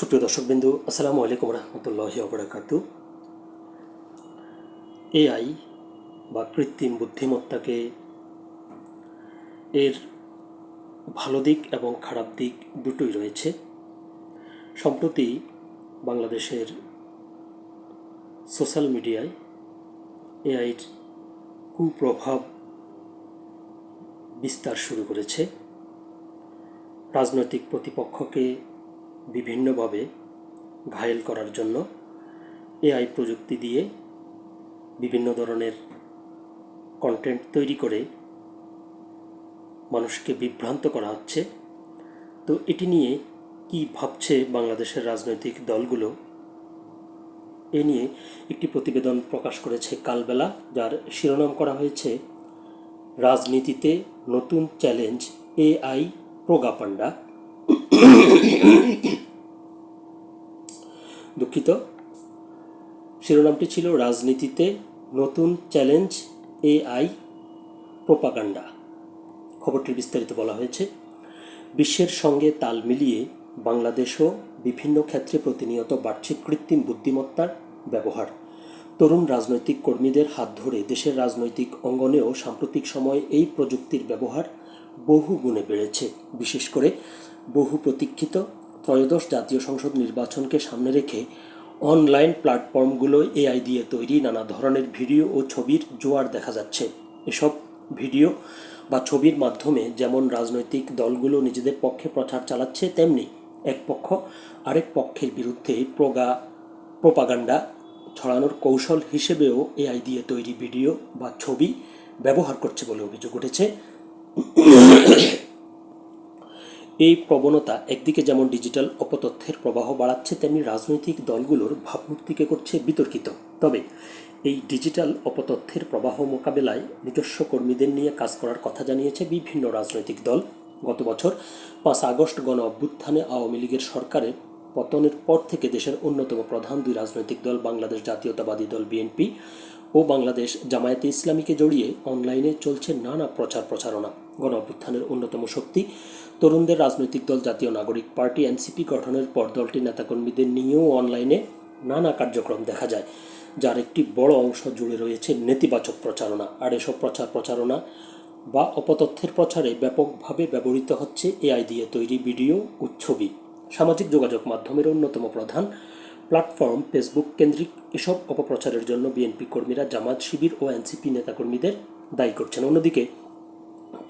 সুপ্রিয় দর্শকবিন্দু, আসসালামু আলাইকুম রহমতুল্লাহ অবরাকাতু এআই বা কৃত্রিম বুদ্ধিমত্তাকে এর ভালো দিক এবং খারাপ দিক দুটোই রয়েছে। সম্প্রতি বাংলাদেশের সোশ্যাল মিডিয়ায় এআইর কুপ্রভাব বিস্তার শুরু করেছে। রাজনৈতিক প্রতিপক্ষকে বিভিন্নভাবে ঘায়েল করার জন্য এআই প্রযুক্তি দিয়ে বিভিন্ন ধরনের কন্টেন্ট তৈরি করে মানুষকে বিভ্রান্ত করা হচ্ছে। তো এটি নিয়ে কি ভাবছে বাংলাদেশের রাজনৈতিক দলগুলো? এ নিয়ে একটি প্রতিবেদন প্রকাশ করেছে কালবেলা, যার শিরোনাম করা হয়েছে, রাজনীতিতে নতুন চ্যালেঞ্জ এআই প্রোগাপান্ডা দুঃখিত। শিরোনামটি ছিল রাজনীতিতে নতুন চ্যালেঞ্জ, এআই প্রোপাগান্ডা। খবরটির বিস্তারিত বলা হয়েছে, বিশ্বের সঙ্গে তাল মিলিয়ে বাংলাদেশও বিভিন্ন ক্ষেত্রে প্রতিনিয়ত বাড়ছে কৃত্রিম বুদ্ধিমত্তার ব্যবহার। তরুণ রাজনৈতিক কর্মীদের হাত ধরে দেশের রাজনৈতিক অঙ্গনেও সাম্প্রতিক সময়ে এই প্রযুক্তির ব্যবহার বহু গুণে বেড়েছে। বিশেষ করে বহু প্রতীক্ষিত ত্রয়োদশ জাতীয় সংসদ নির্বাচনকে সামনে রেখে অনলাইন প্ল্যাটফর্মগুলো এআই দিয়ে তৈরি নানা ধরনের ভিডিও ও ছবির জোয়ার দেখা যাচ্ছে। এসব ভিডিও বা ছবির মাধ্যমে যেমন রাজনৈতিক দলগুলো নিজেদের পক্ষে প্রচার চালাচ্ছে, তেমনি এক পক্ষ আরেক পক্ষের বিরুদ্ধে প্রগা, প্রোপাগান্ডা ছড়ানোর কৌশল হিসেবেও এআই দিয়ে তৈরি ভিডিও বা ছবি ব্যবহার করছে বলে অভিযোগ উঠেছে। এই প্রবণতা একদিকে যেমন ডিজিটাল অপতথ্যের প্রবাহ বাড়াচ্ছে, তেমনি রাজনৈতিক দলগুলোর ভাবমূর্তিকে করছে বিতর্কিত। তবে এই ডিজিটাল অপতথ্যের প্রবাহ মোকাবেলায় নিজস্ব কর্মীদের নিয়ে কাজ করার কথা জানিয়েছে বিভিন্ন রাজনৈতিক দল। গত বছর পাঁচ আগস্ট গণ অভ্যুত্থানে আওয়ামী লীগের সরকারের পতনের পর থেকে দেশের অন্যতম প্রধান দুই রাজনৈতিক দল বাংলাদেশ জাতীয়তাবাদী দল বিএনপি ও বাংলাদেশ জামায়াতে ইসলামীকে জড়িয়ে অনলাইনে চলছে নানা প্রচার প্রচারণা। গণ অভ্যুত্থানের অন্যতম শক্তি তরুণদের রাজনৈতিক দল জাতীয় নাগরিক পার্টি এনসিপি গঠনের পর দলটির নেতাকর্মীদের নিয়েও অনলাইনে নানা কার্যক্রম দেখা যায়, যার একটি বড় অংশ জুড়ে রয়েছে নেতিবাচক প্রচারণা। আর এসব প্রচার প্রচারণা বা অপতথ্যের প্রচারে ব্যাপকভাবে ব্যবহৃত হচ্ছে এআই দিয়ে তৈরি ভিডিও ও ছবি। সামাজিক যোগাযোগ মাধ্যমের অন্যতম প্রধান প্ল্যাটফর্ম ফেসবুক কেন্দ্রিক এসব অপপ্রচারের জন্য বিএনপি কর্মীরা জামাত শিবির ও এনসিপি নেতাকর্মীদের দায়ী করছেন। অন্যদিকে,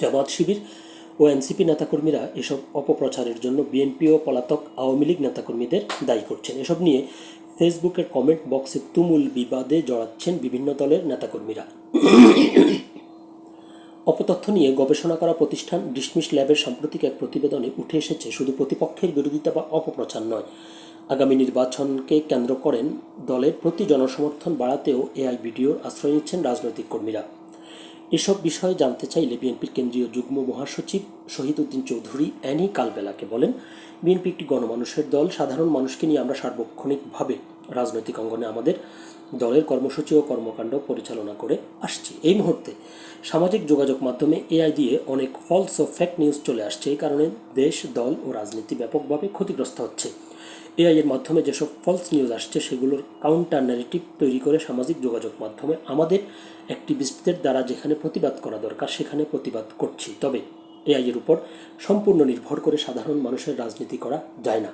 জামাত শিবির ও এনসিপি নেতাকর্মীরা এসব অপপ্রচারের জন্য বিএনপি ও পলাতক আওয়ামী লীগ নেতাকর্মীদের দায়ী করছেন। এসব নিয়ে ফেসবুকের কমেন্ট বক্সে তুমুল বিবাদে জড়াচ্ছেন বিভিন্ন দলের নেতাকর্মীরা। অপতথ্য নিয়ে গবেষণা করা প্রতিষ্ঠান ডিসমিস ল্যাবের সাম্প্রতিক এক প্রতিবেদনে উঠে এসেছে, শুধু প্রতিপক্ষের বিরোধিতা বা অপপ্রচার নয়। আগামী নির্বাচনকে কেন্দ্র করেন দলের প্রতি জনসমর্থন বাড়াতেও এআই ভিডিওর আশ্রয় নিচ্ছেন রাজনৈতিক কর্মীরা। এসব বিষয়ে জানতে চাইলে বিএনপির কেন্দ্রীয় যুগ্ম মহাসচিব শহীদ উদ্দিন চৌধুরী অ্যানি কালবেলাকে বলেন, বিএনপি একটি গণমানুষের দল, সাধারণ মানুষকে নিয়ে আমরা সার্বক্ষণিকভাবে রাজনৈতিক অঙ্গনে আমাদের দলের কর্মসূচি ও কর্মকাণ্ড পরিচালনা করে আসছি। এই মুহূর্তে সামাজিক যোগাযোগ মাধ্যমে এআই দিয়ে অনেক ফলস ও ফেক নিউজ চলে আসছে এই কারণে দেশ, দল ও রাজনীতি ব্যাপকভাবে ক্ষতিগ্রস্ত হচ্ছে। এআই এর মাধ্যমে যেসব ফলস নিউজ আসছে, সেগুলোর কাউন্টার ন্যারেটিভ তৈরি করে সামাজিক যোগাযোগ মাধ্যমে আমাদের অ্যাক্টিভিস্টদের দ্বারা যেখানে প্রতিবাদ করা দরকার, সেখানে প্রতিবাদ করছি। তবে এআই এর উপর সম্পূর্ণ নির্ভর করে সাধারণ মানুষের রাজনীতি করা যায় না।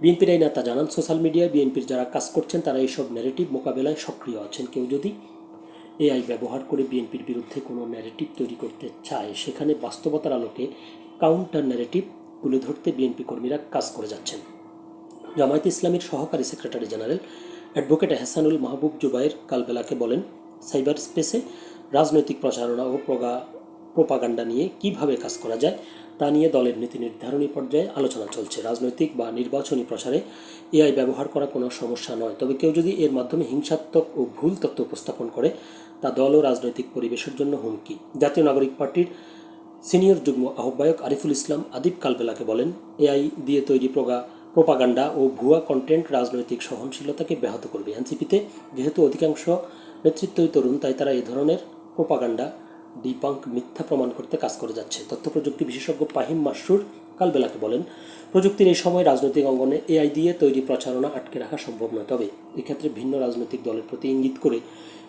বিএনপির এই নেতা জানান, সোশ্যাল মিডিয়ায় বিএনপির যারা কাজ করছেন, তারা এইসব ন্যারেটিভ মোকাবেলায় সক্রিয় আছেন। কেউ যদি এআই ব্যবহার করে বিএনপির বিরুদ্ধে কোনো ন্যারেটিভ তৈরি করতে চায়, সেখানে বাস্তবতার আলোকে কাউন্টার ন্যারেটিভ তুলে ধরতে বিএনপি কর্মীরা কাজ করে যাচ্ছেন। জামায়াত ইসলামীর সহকারী secretary general advocate Ehsanul Mahbub Zubair কালবেলাকে বলেন, সাইবার স্পেসে রাজনৈতিক প্রচারণা ও প্রগা, প্রোপাগান্ডা নিয়ে কীভাবে কাজ করা যায় তা নিয়ে দলের নীতি নির্ধারণী পর্যায়ে আলোচনা চলছে। রাজনৈতিক বা নির্বাচনী প্রচারে এআই ব্যবহার করা কোনো সমস্যা নয়। তবে কেউ যদি এর মাধ্যমে হিংসাত্মক ও ভুল তথ্য উপস্থাপন করে তা দল ও রাজনৈতিক পরিবেশের জন্য হুমকি। জাতীয় নাগরিক পার্টির সিনিয়র যুগ্ম আহ্বায়ক আরিফুল ইসলাম আদিব কালবেলাকে বলেন, এআই দিয়ে তৈরি প্রগা, প্রোপাগান্ডা ও ভুয়া কন্টেন্ট রাজনৈতিক সহনশীলতাকে ব্যাহত করবে। এনসিপিতে যেহেতু অধিকাংশ নেতৃত্বই তরুণ, তাই তারা এই ধরনের প্রোপাগান্ডা ডিপাঙ্ক মিথ্যা প্রমাণ করতে কাজ করে যাচ্ছে। তথ্য প্রযুক্তি বিশেষজ্ঞ পাহিম মাসরুর সকালবেলাকে বলেন, প্রযুক্তির এই সময় রাজনৈতিক অঙ্গনে এআই দিয়ে তৈরি প্রচারণা আটকে রাখা সম্ভব নয়। তবে এক্ষেত্রে ভিন্ন রাজনৈতিক দলের প্রতি ইঙ্গিত করে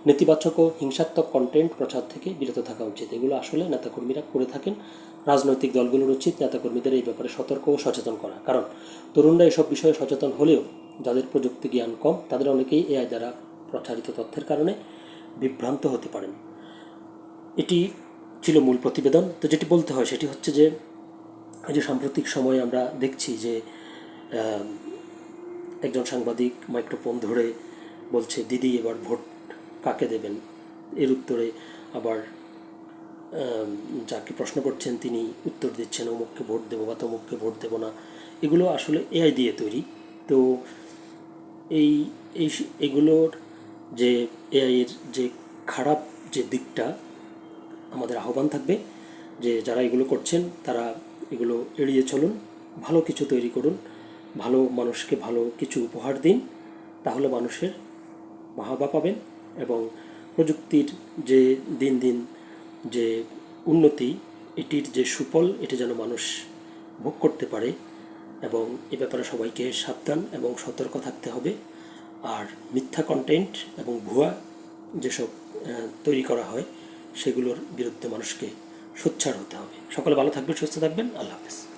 নেতিবাচক ও হিংসাত্মক কন্টেন্ট প্রচার থেকে বিরত থাকা উচিত। এগুলো আসলে নেতাকর্মীরা করে থাকেন। রাজনৈতিক দলগুলোর উচিত নেতাকর্মীদের এই ব্যাপারে সতর্ক ও সচেতন করা। কারণ তরুণরা এসব বিষয়ে সচেতন হলেও যাদের প্রযুক্তি জ্ঞান কম, তাদের অনেকেই এআই দ্বারা প্রচারিত তথ্যের কারণে বিভ্রান্ত হতে পারেন। এটি ছিল মূল প্রতিবেদন। তো যেটি বলতে হয় সেটি হচ্ছে যে এই যে সাম্প্রতিক সময়ে আমরা দেখছি যে একজন সাংবাদিক মাইক্রোফোন ধরে বলছে, দিদি, এবার ভোট কাকে দেবেন? এর উত্তরে আবার যাকে প্রশ্ন করছেন তিনি উত্তর দিচ্ছেন, অমুককে ভোট দেবো বা তমুককে ভোট দেবো না। এগুলো আসলে এআই দিয়ে তৈরি। তো এই এই এগুলোর যে এআইয়ের যে খারাপ যে দিকটা, আমাদের আহ্বান থাকবে যে, যারা এগুলো করছেন, তারা এগুলো এড়িয়ে চলুন, ভালো কিছু তৈরি করুন, ভালো মানুষকে ভালো কিছু উপহার দিন, তাহলে মানুষের বাহবা পাবেন এবং প্রযুক্তির যে দিন দিন যে উন্নতি, এটির যে সুফল, এটি যেন মানুষ ভোগ করতে পারে এবং এ ব্যাপারে সবাইকে সাবধান এবং সতর্ক থাকতে হবে। আর মিথ্যা কন্টেন্ট এবং ভুয়া যেসব তৈরি করা হয়, সেগুলোর বিরুদ্ধে মানুষকে সোচ্চার হতে হবে। সকলে ভালো থাকবেন সুস্থ থাকবেন। আল্লাহ হাফেজ।